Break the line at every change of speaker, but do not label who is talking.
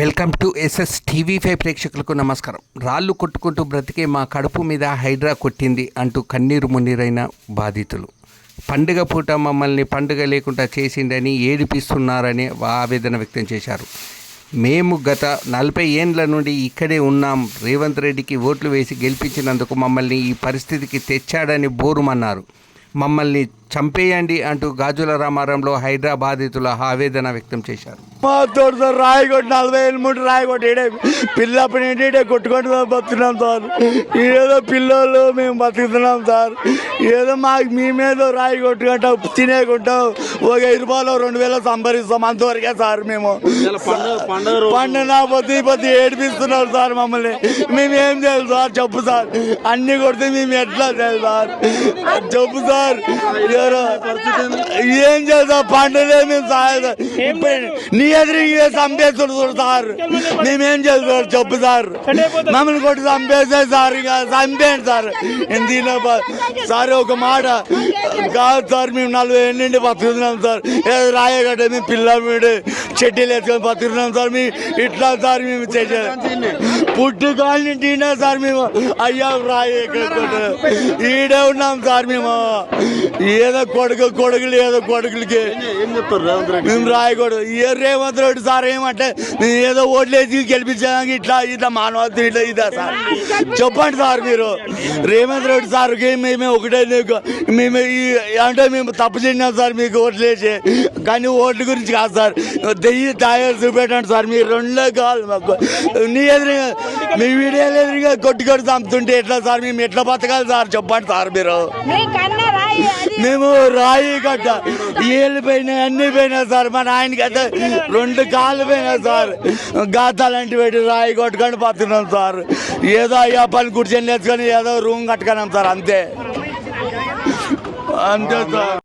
Welcome to SS TV five ప్రేక్షకులకు నమస్కారం. రాళ్ళు కొట్టుకుంటూ బ్రతికే మా కడుపు మీద హైడ్రా కొట్టింది అంటూ కన్నీరు మున్నీరైన బాధితులు. పండుగ పూట మమ్మల్ని పండుగ లేకుండా చేసిండని ఏడిపిస్తున్నారని ఆవేదన వ్యక్తం చేశారు. మేము గత నలభై ఏండ్ల నుండి ఇక్కడే ఉన్నాం. రేవంత్ రెడ్డికి ఓట్లు వేసి గెలిపించినందుకు మమ్మల్ని ఈ పరిస్థితికి తెచ్చాడని బోరుమన్నారు. మమ్మల్ని చంపేయండి అంటూ గాజుల రామారంలో హైడ్రా బాధితుల ఆవేదన వ్యక్తం చేశారు.
మా తోడు సార్ రాయి కొట్టి నలభై రాయి కొట్టి ఈడే పిల్లప్పటి నుండి ఈడే కొట్టుకుంటూ బతుకుతున్నాం సార్. ఏదో పిల్లలు మేము బతుకుతున్నాం సార్. ఏదో మాకు మేమేదో రాయి కొట్టుకుంటాం తినేకుంటాం ఒక ఐదు రూపాయలు రెండు వేలు సంపాదిస్తాం అంతవరకే సార్ మేము. పండుగ నా పొద్దు పొద్దు ఏడిపిస్తున్నారు సార్ మమ్మల్ని. మేము ఏం చేయాలి సార్ చెప్పు సార్. అన్ని కొడితే మేము ఎట్లా చేయాలి సార్? చెప్పు సార్. ఎవరో? ఏం చేద్దాం? పండుగ మేము సాయం నీ ఎదురు చంపేస్తుడు చూడు సార్. మేమేం చేస్తాం చెప్పు సార్. మమ్మల్ని కొట్టి చంపేసే సార్ ఇక చంపేయండి సార్. ఎందుకు సార్ ఒక మాట. కాదు సార్ మేము నలభై ఏళ్ళ నుండి బతుకుతున్నాం సార్. ఏదో రాయగడ్డ మేము పిల్ల మీడు చెడ్డీలు వేసుకొని బతుకుతున్నాం సార్. మీ ఇట్లా సార్ మేము చేసేది పుట్టు కాళ్ళ నుండి ఈయనే సార్ మేము. అయ్యా రాయ ఈడే ఉన్నాం సార్ మేము. ఏదో కొడుకు కొడుకులు ఏదో కొడుకులకి. మేము రాయకూడదు ఏ రేవంత్ రెడ్డి? సార్ ఏమంటే మేము ఏదో ఓట్లేసి గెలిపించడానికి ఇట్లా ఇట్లా మానవత్వం ఇట్లా ఇదా సార్? చెప్పండి సార్ మీరు. రేవంత్ రెడ్డి సార్కి మేము ఒకటే నీకు మేము అంటే మేము తప్పు చేసినాం సార్ మీకు ఓట్లేసి కానీ ఓట్ల గురించి కాదు సార్. దెయ్యి తయారు చూపెట్టండి సార్. మీరు రెండో కావాలి మాకు. నీ ఎదురుగా మీ వీడియోలు ఎదురుగా కొట్టి కొట్టి చంపుతుంటే ఎట్లా సార్? మేము ఎట్లా బతకాలి సార్? చెప్పండి సార్ మీరు. మేము రాయి గడ్డ ఏళ్ళు పోయినాయి అన్ని పోయినాయి సార్? మా నాయనకి అయితే రెండు కాళ్ళు పోయినాయి సార్. గాతాలంటి పెట్టి రాయి కొట్టుకొని పోతున్నాం సార్. ఏదో అయ్యా పని కూర్చొని నేర్చుకొని ఏదో రూమ్ కట్టుకున్నాం సార్ అంతే. అంతే సార్.